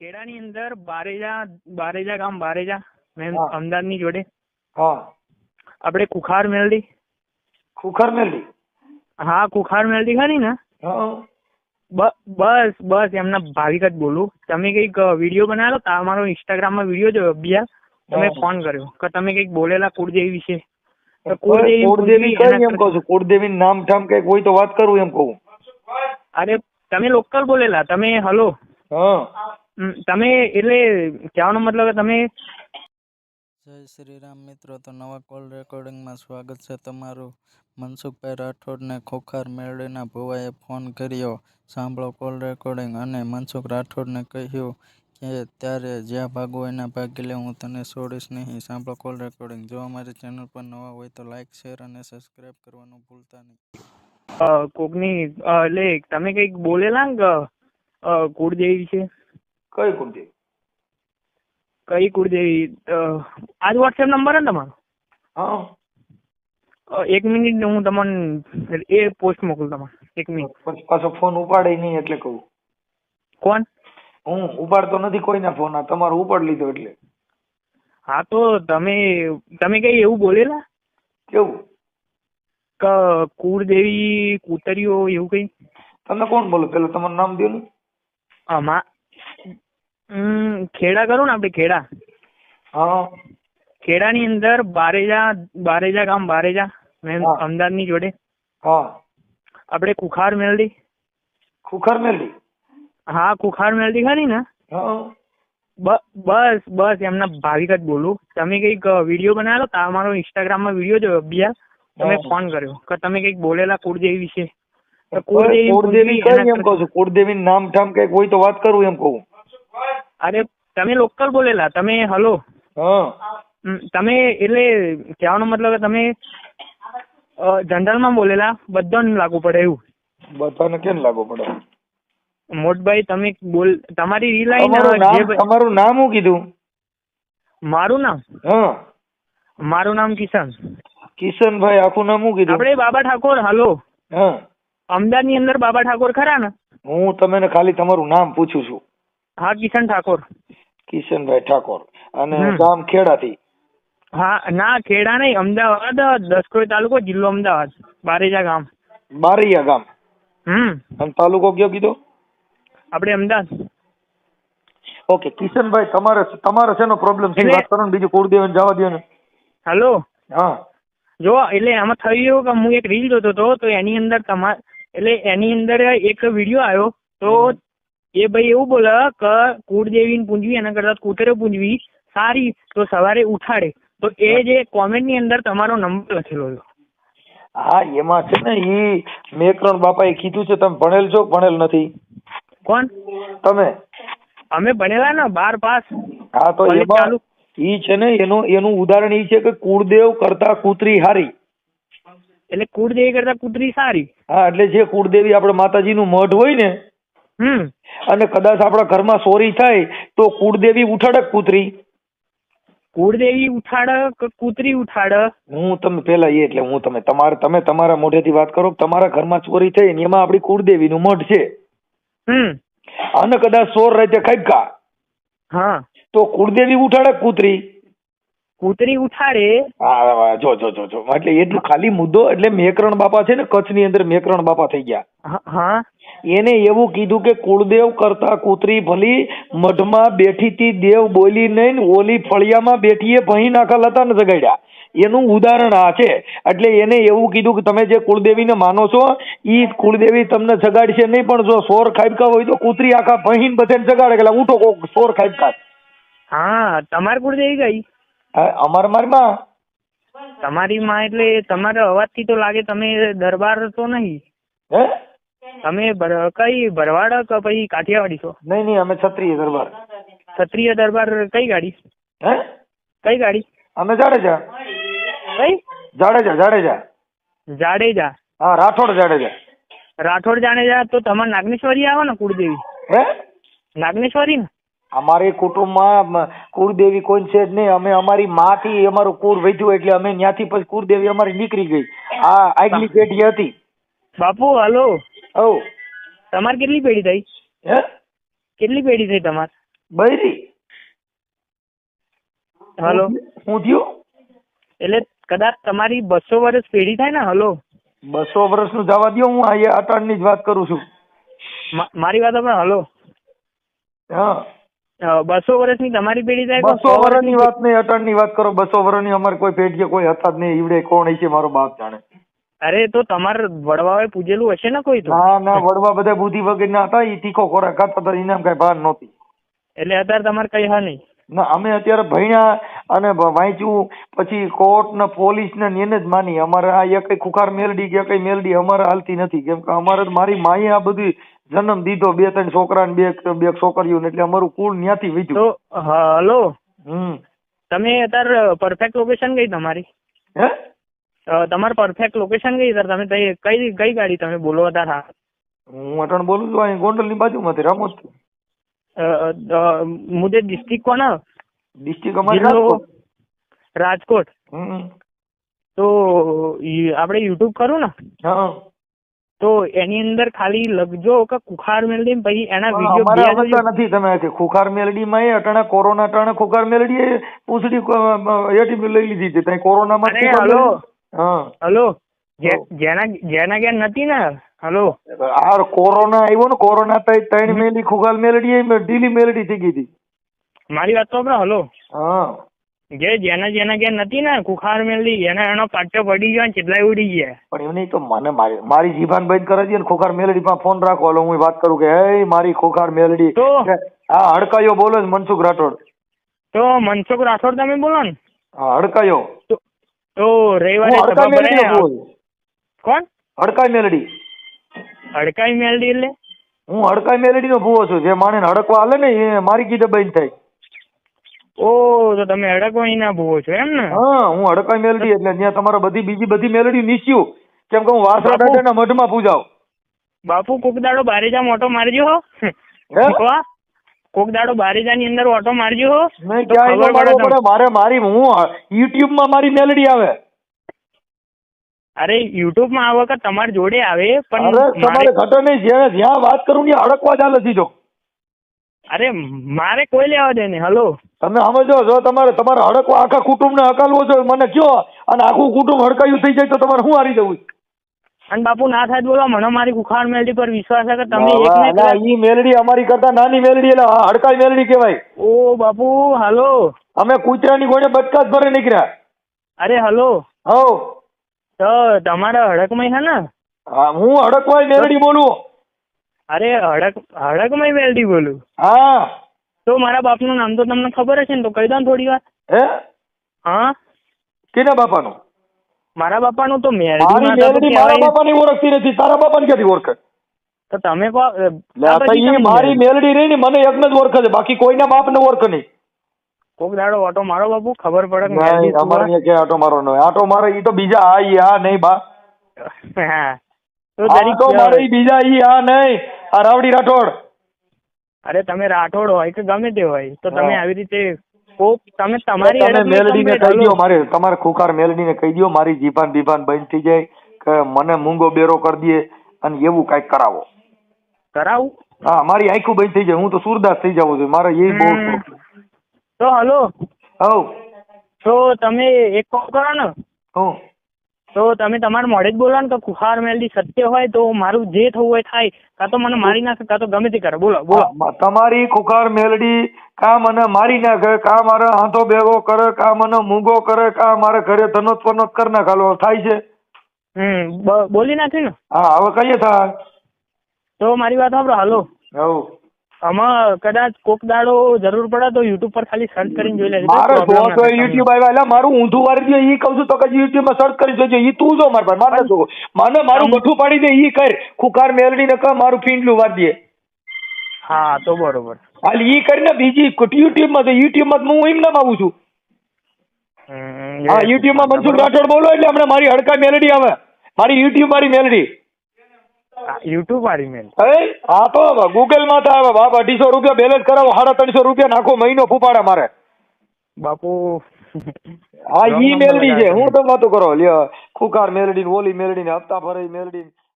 ખેડાની અંદર બારેજા બારેજા ગામ બારેજા મેમ અમદાવાદ અમદાવાદની જોડે. હા. આપણે કુખાર મેલડી. કુખાર મેલડી? હા કુખાર મેલડી ખરી ને? બસ બસ એમના ભાવિક જ બોલું. તમે કંઈક વીડિયો બનાવેલો? તમારો ઇન્સ્ટાગ્રામમાં વીડિયો જોયો અભ્યાસ તમે ફોન કર્યો કે તમે કંઈક બોલેલા કુળદેવી વિશે? કુળદેવી કઈ એમ કહું છું? કુળદેવી નામ ઠામ કંઈક હોય તો વાત કરું એમ કહું. અરે તમે લોકલ બોલેલા તમે હલો. હા. તમે એટલે કહેવાનો મતલબ તમે જય શ્રી રામ મિત્રો તો નવા કોલ રેકોર્ડિંગમાં સ્વાગત છે તમારું. મનસુખભાઈ રાઠોડને ખોખાર મેળવીના ભુવાએ ફોન કર્યો. સાંભળો કોલ રેકોર્ડિંગ અને મનસુખ રાઠોડને કહ્યું કે ત્યારે જ્યાં ભાગો એના ભાગી લે હું તને છોડીશ નહીં. સાંભળો કોલ રેકોર્ડિંગ. જો અમારી ચેનલ પર નવા હોય તો લાઇક શેર અને સબસ્ક્રાઈબ કરવાનું ભૂલતા નહીં. કોકની એટલે તમે કંઈક બોલેલા કુળદેવી વિશે કઈ કુળદેવી? કઈ કુળદેવી? આ જ વોટ્સએપ નંબર ને તમારો? હા. એક મિનિટ હું તમને એ પોસ્ટ મોકલું તમારે એક મિનિટ પાછો ફોન ઉપાડે નહીં એટલે કહું. કોણ? હું ઉપાડતો નથી કોઈના ફોન આ. તમારો ઉપાડ લીધો એટલે. હા તો તમે તમે કઈ એવું બોલેલા? કેવું? કુળદેવી કૂતરીઓ એવું કઈ? તમે કોણ બોલો? પેલું તમારું નામ દો ને. ખેડા કરું ને આપણે ખેડા. હા. ખેડાની અંદર બારેજા બારેજા ગામ બારેજા અમદાવાદની અમદાવાદની જોડે. હા. આપણે કુખાર મેલડી. કુખાર મેલડી? હા કુખાર મેલડી ખરી ને? બસ બસ એમના ભાવિક જ બોલું. તમે કંઈક વીડિયો બનાવેલો? તમારો ઇન્સ્ટાગ્રામમાં વીડિયો જોયો બીજા તમે ફોન કર્યો કે તમે કંઈક બોલેલા કુળદેવી વિશે. કુળદેવી કુળદેવી એમ કહું છું? કુળદેવી નામ ઠામ કંઈક હોય તો વાત કરું એમ કહું. અરે તમે લોકલ બોલેલા તમે હલો. તમે એટલે કહેવાનો મતલબ કે તમે જનરલમાં બોલેલા બધાને લાગુ પડે એવું. બધાને કેમ લાગુ પડે? મોટભાઈ તમે બોલ તમારી રીલ તમારું નામ શું કીધું? મારું નામ? હા. મારું નામ કિશન. કિશનભાઈ આખું નામ હું કીધું? આપણે બાબા ઠાકોર હલો. હા. અમદાવાદની અંદર બાબા ઠાકોર ખરા ને? હું તમને ખાલી તમારું નામ પૂછું છું. હા કિશન ઠાકોર. કિશનભાઈ ઠાકોર. અને. ગામ ખેડાથી. હા ના ખેડા નહીં અમદાવાદ દસકોઈ તાલુકો જિલ્લો અમદાવાદ બારેજા ગામ. બારીયા ગામ. હમ. અને તાલુકો કયો કીધો? આપણે અમદાવાદ. ઓકે કિશનભાઈ તમારે તમારે શેનો પ્રોબ્લેમ છે? વાત કરો ને બીજું કુળદેવન જવા દો ને. હલો? હા. જો એટલે આમાં થયું કે હું એક રીલ જોતો હતો તો એની અંદર તમાર એટલે એની અંદર એક વીડિયો આવ્યો તો એ ભાઈ એવું બોલે કે કુળદેવીને પૂંજવી એના કરતા કૂતરો પૂંજવી સારી તો સવારે ઉઠાડે. તો એ જે કોમેન્ટની અંદર તમારો નંબર લખેલો છે. હા એમાં છે ને ઈ મેકરણ એ કીધું છે તમે ભણેલ છો ભણેલ નથી? કોણ? તમે? અમે ભણેલા ને બાર પાસ. હા તો એમાં. ઈ છે ને એનું એનું ઉદાહરણ ઈ છે કે કુળદેવ કરતા કૂતરી હારી. એટલે કુળદેવી કરતા કૂતરી સારી. હા એટલે જે કુળદેવી આપણે માતાજીનું મઢ હોય ને હમ. અને કદાચ આપણા ઘરમાં સોરી થાય તો કુળદેવી ઉઠાડક કૂતરી. કુળદેવી ઉઠાડક કૂતરી ઉઠાડક. હું તમે પેલા એ એટલે હું તમે તમારે તમે તમારા મોઢેથી વાત કરો તમારા ઘરમાં ચોરી થઈ ને એમાં આપણી કુળદેવીનું મઢ છે. હમ. અને કદાચ સોર રાતે ખાઈકા હા. તો કુળદેવી ઉઠાડક કૂતરી. કૂતરી ઉઠાડે. હા હા, જો જો જો જો. એટલે એટલું ખાલી મુદ્દો એટલે મેકરણ બાપા છે ને કચ્છની અંદર મેકરણ બાપા થઈ ગયા. હા. એને એવું કીધું કે કુળદેવ કરતા કૂતરી ભલી મઢમાં બેઠી તી દેવ બોલી નહીં ઓલી ફળિયામાં બેઠીએ ભહી નાખા હતા ને જગાડ્યા. એનું ઉદાહરણ આ છે. એટલે એને એવું કીધું કે તમે જે કુળદેવીને માનો છો એ કુળદેવી તમને જગાડશે નહીં પણ જો સોર ખાબકા હોય તો કૂતરી આખા ભહીન બધે જગાડે એટલે ઊઠો કોક સોર ખાબકા. હા તમાર કુળદેવી ગઈ? અમાર મારમાં તમારી માં એટલે તમારા અવાજથી તો લાગે તમે દરબાર તો નહીં. હે? તમે કઈ ભરવાડ કે પછી કાઠિયાવાડી છો? નહીં નહીં અમે ક્ષત્રિય દરબાર. ક્ષત્રિય દરબાર કઈ ગાડી? હે? કઈ ગાડી? અમે જાડેજા. કઈ? જાડેજા જાડેજા. જાડેજા. હા રાઠોડ જાડેજા. રાઠોડ જાડેજા તો તમારે નાગનેશ્વરી આવો ને કુળદેવી. હે? નાગનેશ્વરી ને? અમારી કુટુંબમાં કુળદેવી કોઈ છે જ નહીં. અમે અમારી માથી અમારું કુળ વધ્યું એટલે અમે ત્યાંથી પછી કુળદેવી અમારી નીકળી ગઈ. આ આગલી પેઢી હતી. બાપુ હલો. હવ તમારે કેટલી પેઢી થઈ? હે? કેટલી પેઢી થઈ તમારે? બૈરી. હલો. હું થયું? એટલે કદાચ તમારી બસો વર્ષ પેઢી થાય ને હલો. બસો વર્ષનું જવા દો હું આ અટાણની જ વાત કરું છું. મારી વાત આપણે હલો. હા. બસો વર્ષની તમારી પેઢી થાય બસો વર્ષ વર્ષની વાત નહીં અટાણની વાત કરો. બસો વર્ષની અમારે કોઈ પેઢી કોઈ હતા જ નહીં. ઈવડે કોણ હશે મારો બાપ જાણે. અરે તો તમારે વડવા પૂજેલું હશે ને કોઈ તો? ના ના વડવા બધા બુદ્ધિ વગરના હતા એ તીખો ખોરાક ખાતા હતા એને કઈ ભાન નહોતી. એટલે અત્યારે તમારે કઈ હા નહીં? ના અમે અત્યારે ભણ્યા અને વાંચ્યું પછી કોર્ટ ને પોલીસ ને એને જ માની. અમારે આ કઈ ખુખાર મેલડી કે કઈ મેલડી અમારે હાલતી નથી. કેમ કે અમારે મારી માએ આ બધી જન્મ દીધો બે ત્રણ છોકરા ને બે બે છોકરીઓ ને એટલે અમારું કુળ ન્યાથી તો વીજ્યું હ- હલો. હમ. તમે અત્યારે પરફેક્ટ લોકેશન કઈ તમારી? હે? તમારે પરફેક્ટ લોકેશન કઈ સર તમે કઈ કઈ ગાડી તમે બોલો હતા હા હું અટણ બોલું છું અહીં ગોંડલની બાજુમાંથી રામોસ મુદે ડિસ્ટ્રિક્ટ કોના ડિસ્ટ્રિક્ટ અમારી રાજકોટ. તો આપણે યુટ્યુબ કરું ને? હા. તો એની અંદર ખાલી લખજો કે કુખાર મેલડી પછી એના વીડિયો નથી તમે ખુખાર મેલડી માં અટાણે કોરોના અટાણે કુખાર મેલડી એ પૂછડી એટી લઈ લીધી છે. ત્યાં કોરોનામાં હા. હલો? જેના જેના ઘેર નથી ને? હલો? આ કોરોના આવ્યો ને કોરોના તઈ ત્રણ મેલી ખુગાલ મેલડી ઢીલી મેલડી થઈ ગઈ હતી. મારી વાત તો આપણે હલો? હા. જે જેના જેના ઘેર નથી ને કુખાર મેલડી એના એનો પાટો પડી ગયો ને ચેટલાય ઉડી ગયા. પણ એવું નહીં તો મને મારી મારી જીભાન બંધ કરે છે ને ખોખાર મેલડી માં ફોન રાખો. હાલો હું વાત કરું કે હે મારી ખોખાર મેલડી. તો? હા હડકાયો બોલો મનસુખ રાઠોડ. તો મનસુખ રાઠોડ તમે બોલો ને? હા હડકાયો. તો રવિવારે સભા ભરાય કોણ હડકાઈ મેલડી હડકાઈ મેલડી એટલે હું હડકાઈ મેલડી નો ભૂવો છું જે માણે હડકવા હાલે ને એ મારી કીધે બંધ થાય ઓ તો તમે હડકવાઈ ના ભૂવો છો એમ ને હા હું હડકાઈ મેલડી એટલે ત્યાં તમારે બધી બીજી બધી મેલડી નીચ્યું કેમ કે હું વાસરા દાદા ના મઢમાં પૂજાવ બાપુ કોક દાડો બારેજા મોટો મારજો હો. કોક દાડો બારેજા ની અંદર ઓટો મારજો નહીં ક્યાંય ન મારવો પડે મારે મારી હું યુટ્યુબમાં મારી મેલડી આવે. અરે યુટ્યુબમાં આ વખત તમારી જોડે આવે અરે પણ તમારે ઘટો નહીં જ્યાં જ્યાં વાત કરું ત્યાં હડકવા ચાલે સીધો અરે મારે કોઈ લેવા દે ને હલો. તમે સમજો જો તમારે તમારે હડકવા આખા કુટુંબ ને હકાલવો છે મને કયો અને આખું કુટુંબ હડકાયું થઈ જાય તો તમારે શું હારી જવું? અને બાપુ ના થાય બોલો મને મારી કુખાર મેલડી પર વિશ્વાસ છે કે તમે એક ને ઈ મેલડી અમારી કરતા નાની મેલડી એટલે હડકાઈ મેલડી કહેવાય. ઓ બાપુ હાલો. અમે કૂતરાની ગોળે બચકા જ ભરે નીકળ્યા. અરે હાલો. હો. તો તમારા હડકમાં છે ને? હા, હું હડકવાય મેલડી બોલું. અરે હડક હડકમાં મેલડી બોલું? હા. તો મારા બાપનું નામ તો તમને ખબર હશે ને તો કહી દઉં થોડી વાર. હે? હા? કેના બાપાનું? મારા બાપાનું તો મેરડી મારી માતા તો મેલડી મારા. બાપાની ઓળખતી નથી. તારા બાપાને ક્યાંથી ઓળખે? તો તમે મારી મેલડી રહી ને મને એકને જ ઓળખે છે. બાકી કોઈના બાપને ઓળખે નહીં. કોક દાડો ઓટો મારો બાપુ ખબર પડે કે અમારે ક્યાં આટો મારો નહીં આટો મારે ઈ તો બીજા આ ઈ આ નહીં બા? હા. તો દરેક ઈ બીજા ઈ આ નહીં. આ રાવડી રાઠોડ. અરે તમે રાઠોડ હોય કે ગમે તે હોય તો તમે આવી રીતે તમે તમારી તમે મેલડીને કહી દો મારે તમારે ખુખાર મેલડીને કહી દો મારી જીભાન બીભાન બંધ થઈ જાય કે મને મૂંગો બેરો કરી દે અને એવું કાંઈક કરાવો. કરાવું? હા મારી આંખું બંધ થઈ જાય હું તો સુરદાસ થઈ જાઉં છું મારે એ બહુ તો હલો. હવ. તો તમે એક કામ કરો ને. હું તો તમે તમારા મોડે જ બોલો ને કે કુહાર મેલડી સત્ય હોય તો મારું જે થવું હોય થાય. કાં તો મને મારી નાખે કાં તો ગમે તે કરે. બોલો બોલો. તમારી ખુખાર મેલડી કા મને મારી નાખે કા મારે હાથો ભેગો કરે કા મને મૂંગો કરે કા મારે ઘરે ધનોત પનોત કરી નાખાલો. થાય છે? હમ બોલી નાખી ને. હા હવે કહીએ થાય? તો મારી વાત સાંભળો હાલો. હવ. આમાં કદાચ કોક દાડો જરૂર પડે તો યુટ્યુબ પર ખાલી સર્ચ કરીને જોઈ લેજો મારો નથી યુટ્યુબ આવ્યા એટલે મારું ઊંધું વાળી દે ઈ કહું છું તો કદી યુટ્યુબમાં સર્ચ કરી જોજો. ઈ તું જો માર પર મારે જો. મને મારું ગઠું પાડી દે ઈ કર. ખુકાર મેલડી ને કહ મારું ફીંડલું વાળી દે. હા તો બરોબર. હાલ ઈ કરીને બીજી યુટ્યુબમાં તો યુટ્યુબમાં હું એમ નામ આવું છું. હા યુટ્યુબમાં મનસુખ રાઠોડ બોલો એટલે હમણાં મારી હડકા મેલડી આવે. મારી યુટ્યુબ મારી મેલડી. યુટ્યુબ વાળી મેલ હે તો ગૂગલમાં તો આવે. બાપ અઢીસો રૂપિયા બેલેન્સ કરાવો. સાડા ત્રણસો રૂપિયા નાખો. મહિનો ફૂપાડે મારે. બાપુ. હા ઈ મેલડી છે. હું તો વાતો કરો. લ્યો ખુખાર મેલડી ને ઓલી મેલડી ને હપ્તા ભરાઈ મેલડી